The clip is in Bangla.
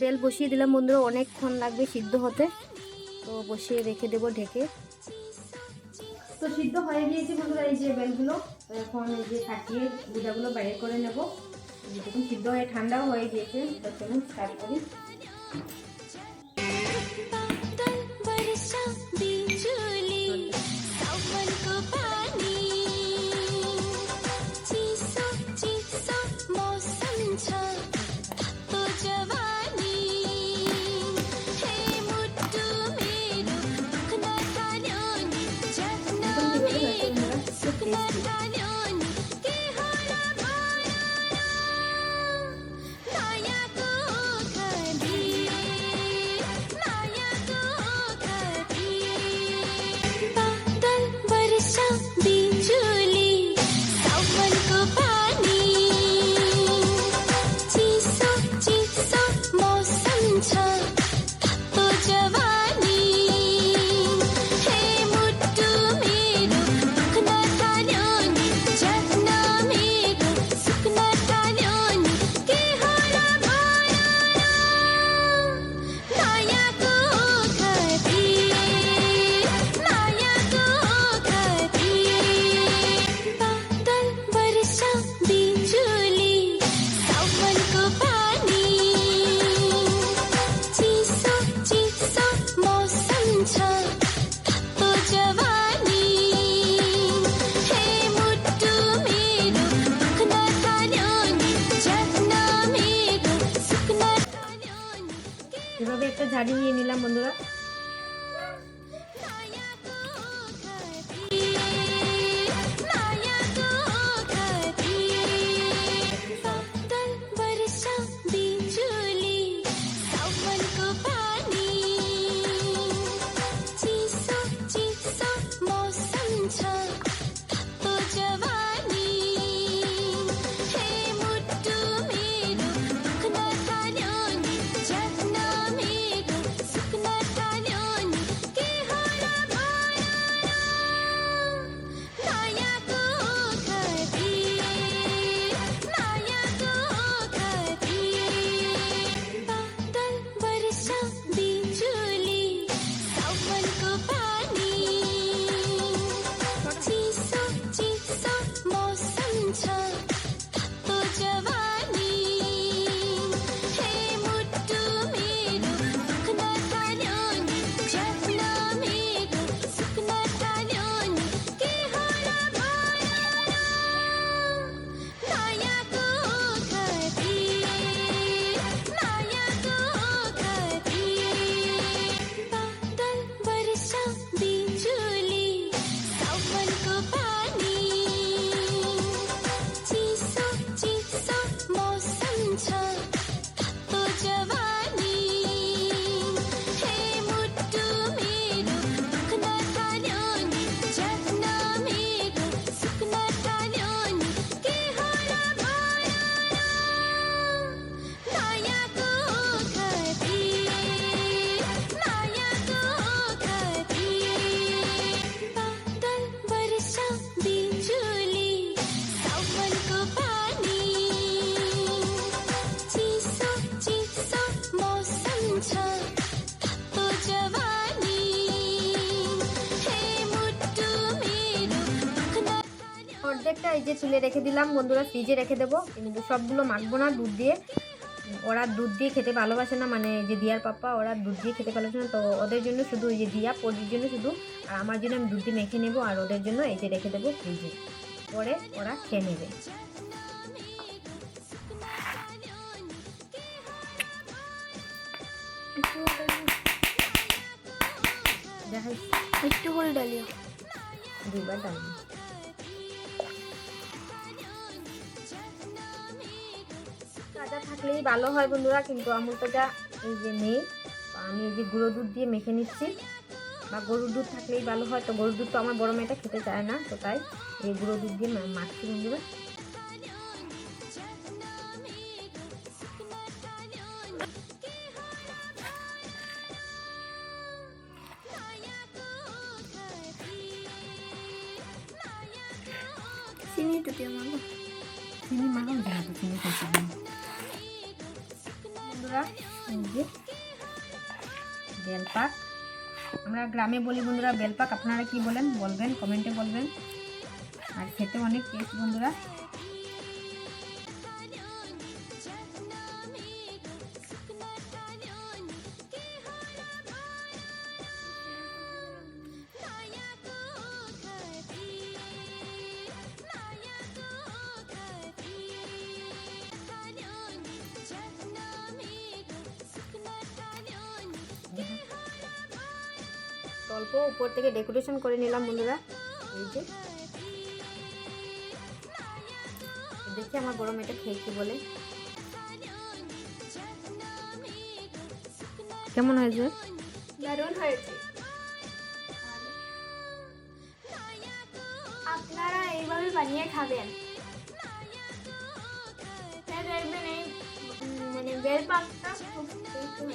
বেল বসিয়ে দিলাম বন্ধুরা, অনেকক্ষণ লাগবে সিদ্ধ হতে। তো বসিয়ে রেখে দেবো ঢেকে। তো সিদ্ধ হয়ে গিয়েছে বন্ধুরা, এই যে বেলগুলো। তো এখন এই যে ফাটিয়ে গুঁড়াগুলো বাইরে করে নেব। যেরকম সিদ্ধ হয়ে, ঠান্ডাও হয়ে গিয়েছে। তো চলুন স্টার্ট করি। এভাবে একটা ঝাড়ি নিয়ে নিলাম বন্ধুরা। অর্ধেকটা এই যে তুলে রেখে দিলাম বন্ধুরা ফ্রিজে রেখে দেবো। কিন্তু সবগুলো মাখবো না দুধ দিয়ে। ওরা দুধ দিয়ে খেতে ভালোবাসে না মানে যে দিয়ার পাপা ওরা দুধ দিয়ে খেতে ভালোবাসে না। তো ওদের জন্য শুধু ওই যে দিয়া পরির জন্য শুধু। আর আমার জন্য আমি দুধ দিয়ে মেখে নেব আর ওদের জন্য এই যে রেখে দেবো ফ্রিজে। পরে ওরা খেয়ে নেবে। একটু ডালিও দুবার দাম তাজা থাকলেই ভালো হয় বন্ধুরা কিন্তু আমুল তাজা এই যে নেই। আমি এই যে গুঁড়ো দুধ দিয়ে মেখে নিচ্ছি। বা গরুর দুধ থাকলেই ভালো হয়। তো গরুর দুধ তো আমার বড় মেয়েটা খেতে চায় না তো তাই এই গুঁড়ো দুধ দিয়ে মাখছি বন্ধুরা। চিনি একটু দিয়ে মাখো। চিনি মাখাও যায় তো চিনি খাইছি বন্ধুরা বেলপাক। আমরা গ্রামে বলি বন্ধুরা বেলপাক, আপনারা কি বলেন? বলবেন, কমেন্টে বলবেন। আর খেতে অনেক টেস্ট বন্ধুরা। অল্প উপর থেকে ডেকোরেশন করে নিলাম বন্ধুরা। এই যে। দেখি আমার বড় মেয়েটা খেয়ে কি বলে। কেমন হয়েছে? দারুণ হয়েছে। আপনারা এইভাবে বানিয়ে খাবেন। তাই দেখবেন এই মানে বেল খুব